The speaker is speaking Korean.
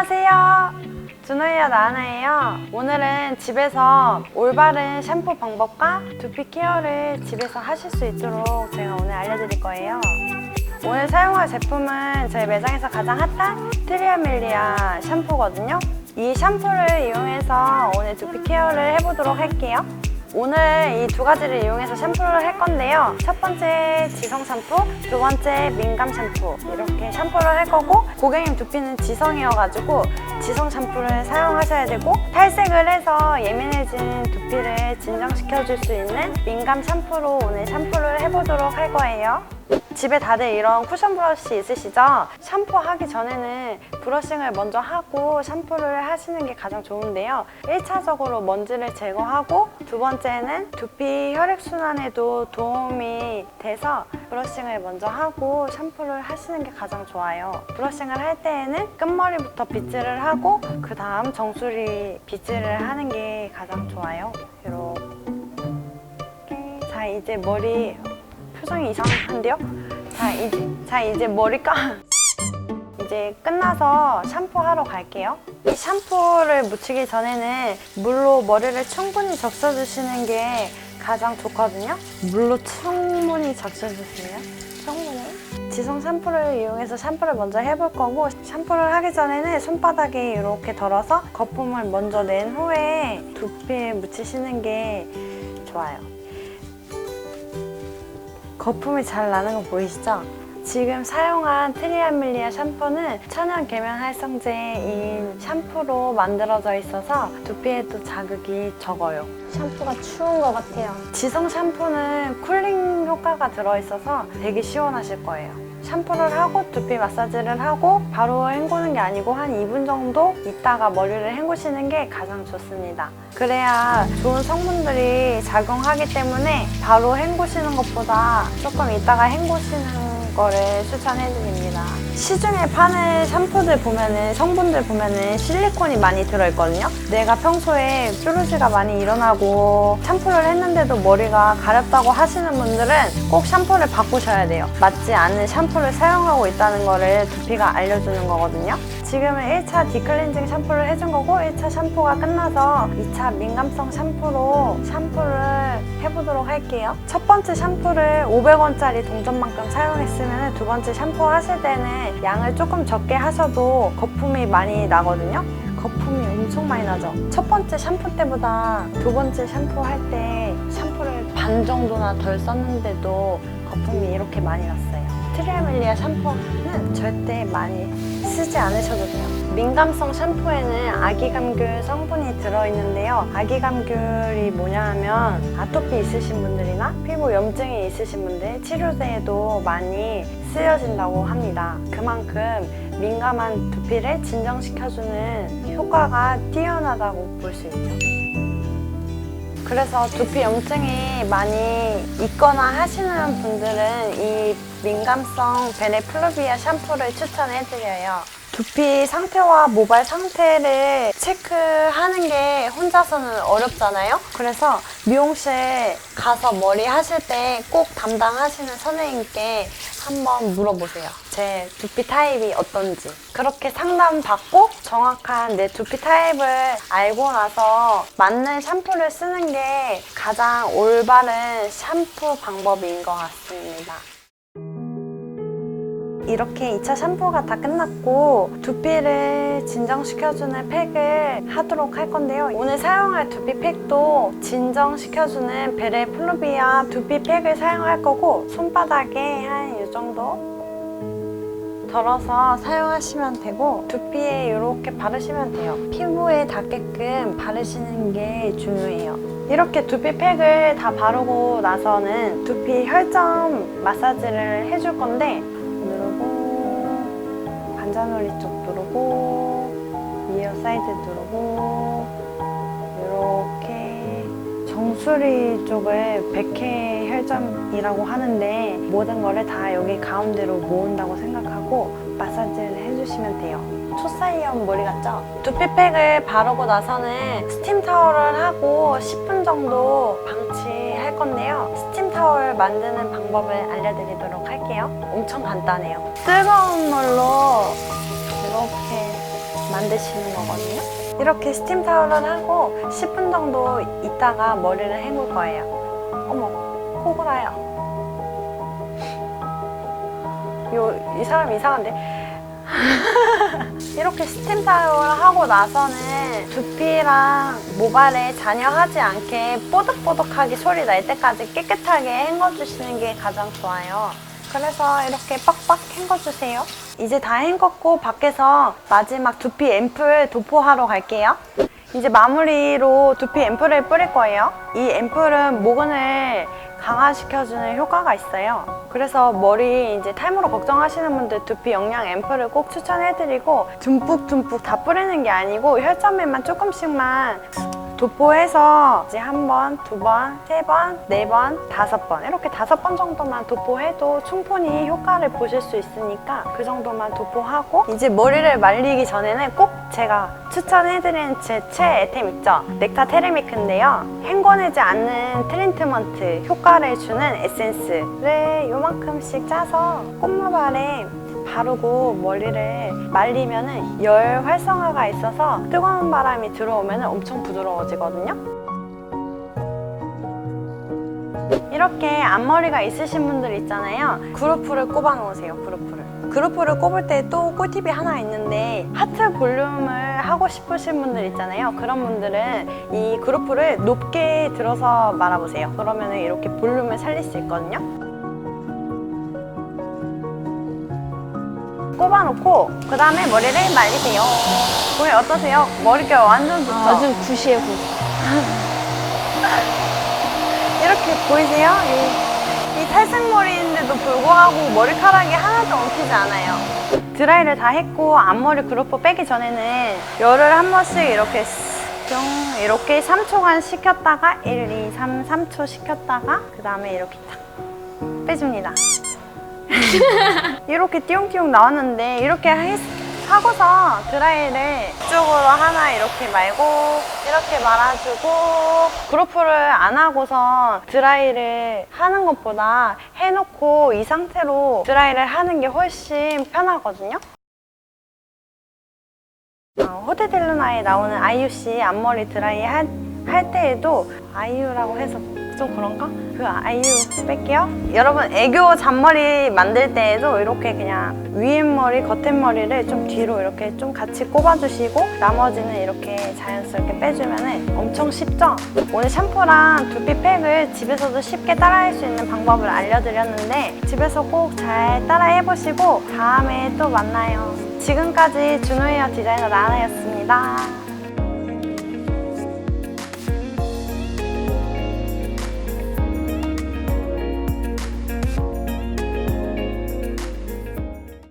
안녕하세요. 준호이와 나나예요. 오늘은 집에서 올바른 샴푸 방법과 두피 케어를 집에서 하실 수 있도록 제가 오늘 알려드릴 거예요. 오늘 사용할 제품은 저희 매장에서 가장 핫한 트리아밀리아 샴푸거든요. 이 샴푸를 이용해서 오늘 두피 케어를 해보도록 할게요. 오늘 이 두 가지를 이용해서 샴푸를 할 건데요. 첫 번째 지성 샴푸, 두 번째 민감 샴푸 이렇게 샴푸를 할 거고 고객님 두피는 지성이어가지고 지성 샴푸를 사용하셔야 되고 탈색을 해서 예민해진 두피를 진정시켜 줄 수 있는 민감 샴푸로 오늘 샴푸를 해보도록 할 거예요. 집에 다들 이런 쿠션 브러쉬 있으시죠? 샴푸 하기 전에는 브러싱을 먼저 하고 샴푸를 하시는 게 가장 좋은데요. 1차적으로 먼지를 제거하고 두 번째는 두피 혈액순환에도 도움이 돼서 브러싱을 먼저 하고 샴푸를 하시는 게 가장 좋아요. 브러싱을 할 때에는 끝머리부터 빗질을 하고 그 다음 정수리 빗질을 하는 게 가장 좋아요. 이렇게 자 이제 머리 표정이 이상한데요? 자 이제 자 이제 머리 까 이제 끝나서 샴푸하러 갈게요. 이 샴푸를 묻히기 전에는 물로 머리를 충분히 적셔주시는 게 가장 좋거든요. 물로 충분히 적셔주세요. 충분히. 지성 샴푸를 이용해서 샴푸를 먼저 해볼 거고 샴푸를 하기 전에는 손바닥에 이렇게 덜어서 거품을 먼저 낸 후에 두피에 묻히시는 게 좋아요. 거품이 잘 나는 거 보이시죠? 지금 사용한 트리아밀리아 샴푸는 천연 계면 활성제인 샴푸로 만들어져 있어서 두피에도 자극이 적어요. 샴푸가 추운 것 같아요. 지성 샴푸는 쿨링 효과가 들어있어서 되게 시원하실 거예요. 샴푸를 하고 두피 마사지를 하고 바로 헹구는 게 아니고 한 2분 정도 있다가 머리를 헹구시는 게 가장 좋습니다. 그래야 좋은 성분들이 작용하기 때문에 바로 헹구시는 것보다 조금 있다가 헹구시는 거를 추천해드립니다. 시중에 파는 샴푸들 보면은 성분들 보면은 실리콘이 많이 들어있거든요. 내가 평소에 뾰루지가 많이 일어나고 샴푸를 했는데도 머리가 가렵다고 하시는 분들은 꼭 샴푸를 바꾸셔야 돼요. 맞지 않는 샴푸를 사용하고 있다는 거를 두피가 알려주는 거거든요. 지금은 1차 디클렌징 샴푸를 해준 거고 1차 샴푸가 끝나서 2차 민감성 샴푸로 샴푸를 해보도록 할게요. 첫 번째 샴푸를 500원짜리 동전만큼 사용했으면 두 번째 샴푸 하실 때는 양을 조금 적게 하셔도 거품이 많이 나거든요. 거품이 엄청 많이 나죠. 첫 번째 샴푸 때보다 두 번째 샴푸 할 때 샴푸를 반 정도나 덜 썼는데도 거품이 이렇게 많이 났어요. 트리아밀리아 샴푸는 절대 많이 쓰지 않으셔도 돼요. 민감성 샴푸에는 아기감귤 성분이 들어있는데요. 아기감귤이 뭐냐 하면 아토피 있으신 분들이나 피부 염증이 있으신 분들 치료제에도 많이 쓰여진다고 합니다. 그만큼 민감한 두피를 진정시켜주는 효과가 뛰어나다고 볼 수 있죠. 그래서 두피 염증이 많이 있거나 하시는 분들은 이 민감성 베네플루비아 샴푸를 추천해드려요. 두피 상태와 모발 상태를 체크하는 게 혼자서는 어렵잖아요. 그래서 미용실 가서 머리 하실 때 꼭 담당하시는 선생님께 한번 물어보세요. 제 두피 타입이 어떤지. 그렇게 상담받고 정확한 내 두피 타입을 알고 나서 맞는 샴푸를 쓰는 게 가장 올바른 샴푸 방법인 것 같습니다. 이렇게 2차 샴푸가 다 끝났고 두피를 진정시켜주는 팩을 하도록 할 건데요. 오늘 사용할 두피 팩도 진정시켜주는 베레 플루비아 두피 팩을 사용할 거고 손바닥에 한 이 정도 덜어서 사용하시면 되고 두피에 이렇게 바르시면 돼요. 피부에 닿게끔 바르시는 게 중요해요. 이렇게 두피 팩을 다 바르고 나서는 두피 혈점 마사지를 해줄 건데 관자놀이 쪽 누르고 이어 사이드 누르고 이렇게 정수리 쪽을 백회 혈점이라고 하는데 모든 거를 다 여기 가운데로 모은다고 생각하고 마사지를 해주시면 돼요. 초사이언 머리 같죠? 두피팩을 바르고 나서는 스팀 타월을 하고 10분 정도 방치할 건데요. 스팀 타월 만드는 방법을 알려드리도록 할게요. 엄청 간단해요. 뜨거운 물로 이렇게 만드시는 거거든요. 이렇게 스팀 타올을 하고 10분 정도 있다가 머리를 헹굴 거예요. 어머, 코골아요. 요, 이 사람 이상한데? 이렇게 스팀 타올을 하고 나서는 두피랑 모발에 잔여하지 않게 뽀득뽀득하게 소리 날 때까지 깨끗하게 헹궈주시는 게 가장 좋아요. 그래서 이렇게 빡빡 헹궈주세요. 이제 다 헹궜고 밖에서 마지막 두피 앰플 도포하러 갈게요. 이제 마무리로 두피 앰플을 뿌릴 거예요. 이 앰플은 모근을 강화시켜주는 효과가 있어요. 그래서 머리 이제 탈모로 걱정하시는 분들 두피 영양 앰플을 꼭 추천해드리고 듬뿍듬뿍 다 뿌리는 게 아니고 혈점에만 조금씩만 도포해서 이제 한 번, 두 번, 세 번, 네 번, 다섯 번 이렇게 다섯 번 정도만 도포해도 충분히 효과를 보실 수 있으니까 그 정도만 도포하고 이제 머리를 말리기 전에는 꼭 제가 추천해드리는 제 최애 아이템 있죠? 넥타 테르미크인데요. 헹궈내지 않는 트리트먼트 효과를 주는 에센스를 요만큼씩 짜서 꽃모발에 바르고 머리를 말리면은 열 활성화가 있어서 뜨거운 바람이 들어오면 엄청 부드러워지거든요. 이렇게 앞머리가 있으신 분들 있잖아요. 그루프를 꼽아 놓으세요. 그루프를. 그루프를 꼽을 때 또 꿀팁이 하나 있는데 하트 볼륨을 하고 싶으신 분들 있잖아요. 그런 분들은 이 그루프를 높게 들어서 말아보세요. 그러면 이렇게 볼륨을 살릴 수 있거든요. 꼽아놓고 그 다음에 머리를 말리세요. 오늘 어떠세요? 머릿결 완전 좋죠? 아주 굿이에요, 굿. 이렇게 보이세요? 이, 이 탈색 머리인데도 불구하고 머리카락이 하나도 엉키지 않아요. 드라이를 다 했고 앞머리 그루프 빼기 전에는 열을 한 번씩 이렇게 뿅 이렇게 3초간 식혔다가 1, 2, 3, 3초 식혔다가 그 다음에 이렇게 탁 빼줍니다. 이렇게 띠용띠용 나왔는데 이렇게 해- 하고서 드라이를 이쪽으로 하나 이렇게 말고 이렇게 말아주고 그루프를 안 하고서 드라이를 하는 것보다 해놓고 이 상태로 드라이를 하는 게 훨씬 편하거든요. 어, 호텔델루나에 나오는 아이유 씨 앞머리 드라이 할, 할 때에도 아이유라고 해서 좀 그런가? 그 아이유 뺄게요. 여러분 애교 잔머리 만들 때에도 이렇게 그냥 위에머리, 겉에머리를 좀 뒤로 이렇게 좀 같이 꼽아주시고 나머지는 이렇게 자연스럽게 빼주면 엄청 쉽죠? 오늘 샴푸랑 두피팩을 집에서도 쉽게 따라할 수 있는 방법을 알려드렸는데 집에서 꼭 잘 따라해보시고 다음에 또 만나요. 지금까지 준호 헤어 디자이너 나나였습니다.